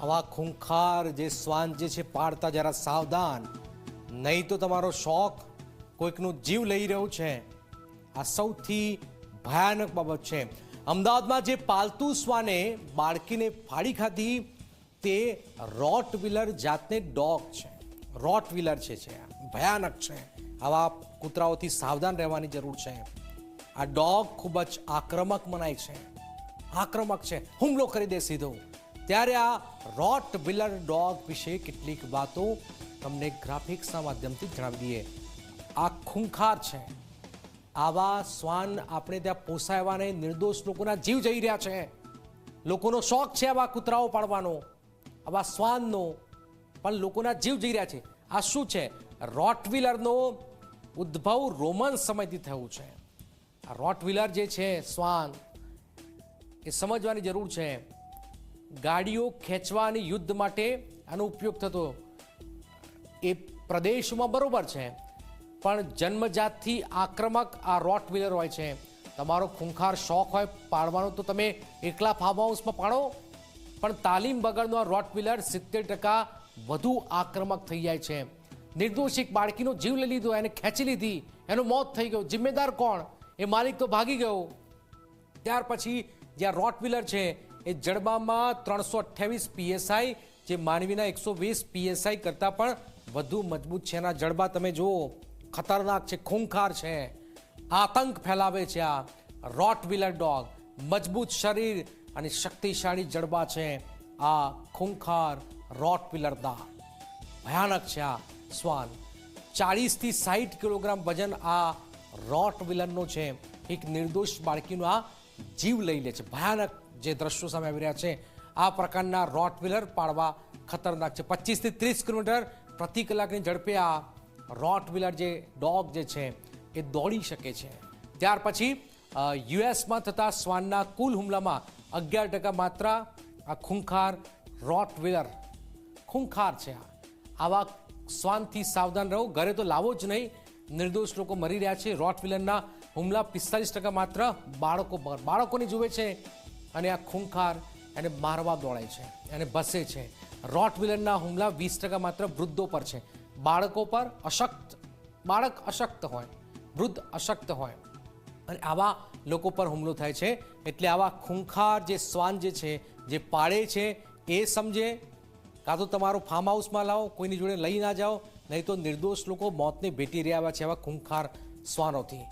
આવા ખૂંખાર જે શ્વાન જે છે પાડતા જરા સાવધાન. નહીં તો તમારો શોખ કોઈકનું જીવ લઈ રહ્યું છે. આ સૌથી ભયાનક બાબત છે. અમદાવાદમાં જે પાલતુ શ્વાને બાળકીને ફાડી ખાધી તે રોટ વ્હીલર જાતને ડોગ છે. રોટ વ્હીલર છે છે. ભયાનક છે. આવા કૂતરાઓથી સાવધાન રહેવાની જરૂર છે. આ ડોગ ખૂબ જ આક્રમક મનાય છે. આક્રમક છે. હુમલો કરી દે સીધો. ત્યારે આ રોટ વ્હીલર ડોગ વિશે કેટલીક વાતો તમને ગ્રાફિક્સના માધ્યમથી જણાવી દઈએ. આ ખૂંખાર છે. આવા શ્વાન આપણે ત્યાં પોસાયવા ને નિર્દોષ લોકોના જીવ જઈ રહ્યા છે. લોકોનો શોખ છે આવા કૂતરાઓ પાડવાનો, આવા શ્વાનનો, પણ લોકોના જીવ જઈ રહ્યા છે. આ શું છે? રોટવિલરનો ઉદ્ભવ રોમન સમયથી થયું છે. આ રોટવિલર જે છે, શ્વાન, એ સમજવાની જરૂર છે. ગાડીઓ ખેંચવાની યુદ્ધ માટે આનો ઉપયોગ થતો. એ પ્રદેશમાં બરોબર છે, પણ જન્મજાતથી આક્રમક આ રોટ વ્હીલર હોય છે. તમારો ખૂંખાર શોખ હોય પાડવાનો તો તમે એકલા ફાર્મ હાઉસમાં પાડો, પણ તાલીમ વગરનો આ રોટ વ્હીલર સિત્તેર ટકા વધુ આક્રમક થઈ જાય છે. નિર્દોષ એક બાળકીનો જીવ લઈ લીધો, એને ખેંચી લીધી, એનું મોત થઈ ગયું. જિમ્મેદાર કોણ? એ માલિક તો ભાગી ગયો. ત્યાર પછી જે આ રોટ વ્હીલર છે એ જડબામાં ત્રણસો અઠ્યાવીસ પીએસઆઈ, જે માનવીના એકસો વીસ પીએસઆઈ કરતાં પણ વધુ મજબૂત છે. એના જડબા તમે જુઓ, ખતરનાક છે, ખૂંખાર છે. આતંક ફેલાવે છે આ. રોટ વ્હીલર ડોગ, મજબૂત શરીર અને શક્તિશાળી જડબા છે આ ખૂંખાર રોટ વ્હીલર દા ભયાનક છે આ શ્વાન. ચાળીસથી સાહીઠ કિલોગ્રામ વજન આ રોટ વ્હીલરનો છે. એક નિર્દોષ બાળકીનું આ જીવ લઈ લે છે. ભયાનક જે દ્રશ્યો સામે આવી રહ્યા છે, આ પ્રકારના રોટ વ્હીલર પાડવા ખતરનાક છે. પચીસથી ત્રીસ કિલોમીટર પ્રતિ કલાકની ઝડપે આ રોટ વ્હીલર જે ડોગ જે છે, એ દોડી શકે છે. ત્યાર પછી યુએસમાં થતા શ્વાનના કુલ હુમલામાં અગિયાર ટકા માત્ર આ ખૂંખાર રોટ વ્હીલર, ખૂંખાર છે આ. આવા શ્વાનથી સાવધાન રહો. ઘરે તો લાવો જ નહીં. નિર્દોષ લોકો મરી રહ્યા છે. રોટ વ્હીલરના હુમલા પિસ્તાલીસ ટકા માત્ર બાળકો પર. બાળકોને જુએ છે અને આ ખૂંખાર એને મારવા દોડાય છે, એને ભસે છે. રોટ વિલનના હુમલા વીસ ટકા માત્ર વૃદ્ધો પર છે. બાળકો પર અશક્ત, બાળક અશક્ત હોય, વૃદ્ધ અશક્ત હોય. અને આવા લોકો પર હુમલો થાય છે. એટલે આવા ખૂંખાર જે શ્વાન જે છે, જે પાળે છે, એ સમજે. કાં તો તમારો ફાર્મ હાઉસમાં લાવો, કોઈની જોડે લઈ ના જાઓ, નહીં તો નિર્દોષ લોકો મોતને ભેટી રહ્યા છે આવા ખૂંખાર શ્વાનોથી.